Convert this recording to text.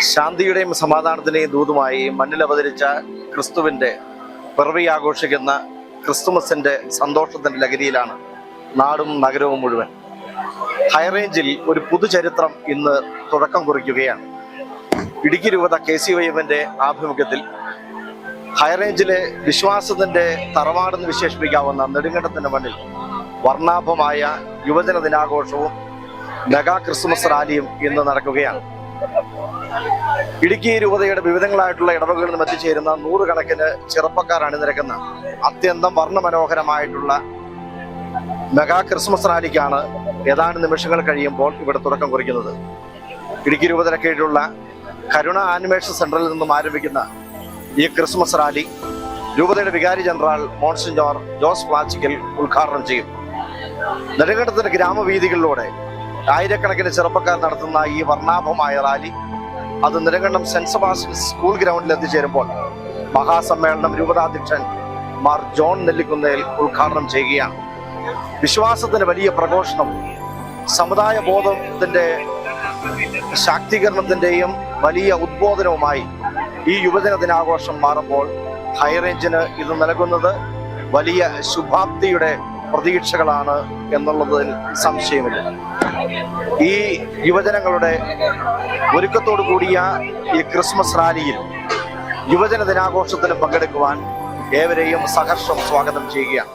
ശാന്തിയുടെയും സമാധാനത്തിന്റെയും ദൂതുമായി മണ്ണിൽ അവതരിച്ച ക്രിസ്തുവിന്റെ പിറവി ആഘോഷിക്കുന്ന ക്രിസ്തുമസിന്റെ സന്തോഷത്തിന്റെ ലഹരിയിലാണ് നാടും നഗരവും മുഴുവൻ. ഹൈറേഞ്ചിൽ ഒരു പുതുചരിത്രം ഇന്ന് തുടക്കം കുറിക്കുകയാണ്. ഇടുക്കി രൂപത കെ സി വൈ ആഭിമുഖ്യത്തിൽ ഹൈറേഞ്ചിലെ വിശ്വാസത്തിന്റെ തറവാടെന്ന് വിശേഷിപ്പിക്കാവുന്ന നെടുങ്കണ്ടത്തിന്റെ മണ്ണിൽ വർണാഭമായ യുവജന ദിനാഘോഷവും മെഗാ ക്രിസ്മസ് റാലിയും ഇന്ന് നടക്കുകയാണ്. ഇടുക്കി രൂപതയുടെ വിവിധങ്ങളായിട്ടുള്ള ഇടവകളിൽ നിന്നും എത്തിച്ചേരുന്ന നൂറുകണക്കിന് ചെറുപ്പക്കാർ അണിനിരക്കുന്ന അത്യന്തം വർണമനോഹരമായിട്ടുള്ള മെഗാ ക്രിസ്മസ് റാലിക്കാണ് ഏതാനും നിമിഷങ്ങൾ കഴിയുമ്പോൾ ഇവിടെ തുടക്കം കുറിക്കുന്നത്. ഇടുക്കി രൂപതയുടെ കീഴിലുള്ള കരുണ ആനിമേഷൻ സെന്ററിൽ നിന്നും ആരംഭിക്കുന്ന ഈ ക്രിസ്മസ് റാലി രൂപതയുടെ വികാരി ജനറൽ മോൺസിഞ്ഞോർ ജോസ് പ്ലാച്ചിക്കൽ ഉദ്ഘാടനം ചെയ്യും. നെടുങ്കണ്ടത്തിന്റെ ഗ്രാമവീഥികളിലൂടെ ആയിരക്കണക്കിന് ചെറുപ്പക്കാർ നടത്തുന്ന ഈ വർണാഭമായ റാലി അത് നെടുങ്കണ്ടം സെന്റ് സെബാസ്റ്റ്യൻ സ്കൂൾ ഗ്രൗണ്ടിൽ എത്തിച്ചേരുമ്പോൾ മഹാസമ്മേളനം രൂപതാധ്യക്ഷൻ മാർ ജോൺ നെല്ലിക്കുന്നേൽ ഉദ്ഘാടനം ചെയ്യുകയാണ്. വിശ്വാസത്തിന് വലിയ പ്രഘോഷണം സമുദായ ബോധത്തിന്റെ ശാക്തീകരണത്തിന്റെയും വലിയ ഉദ്ബോധനവുമായി ഈ യുവജന ദിനാഘോഷം മാറുമ്പോൾ ഹൈറേഞ്ചിന് ഇത് നൽകുന്നത് വലിയ ശുഭാപ്തിയുടെ പ്രതീക്ഷകളാണ് എന്നുള്ളതിൽ സംശയമില്ല. ഈ യുവജനങ്ങളുടെ ഒരുക്കത്തോടു കൂടിയ ഈ ക്രിസ്മസ് റാലിയിൽ യുവജന ദിനാഘോഷത്തിന് പങ്കെടുക്കുവാൻ ഏവരെയും സഹർഷം സ്വാഗതം ചെയ്യുകയാണ്.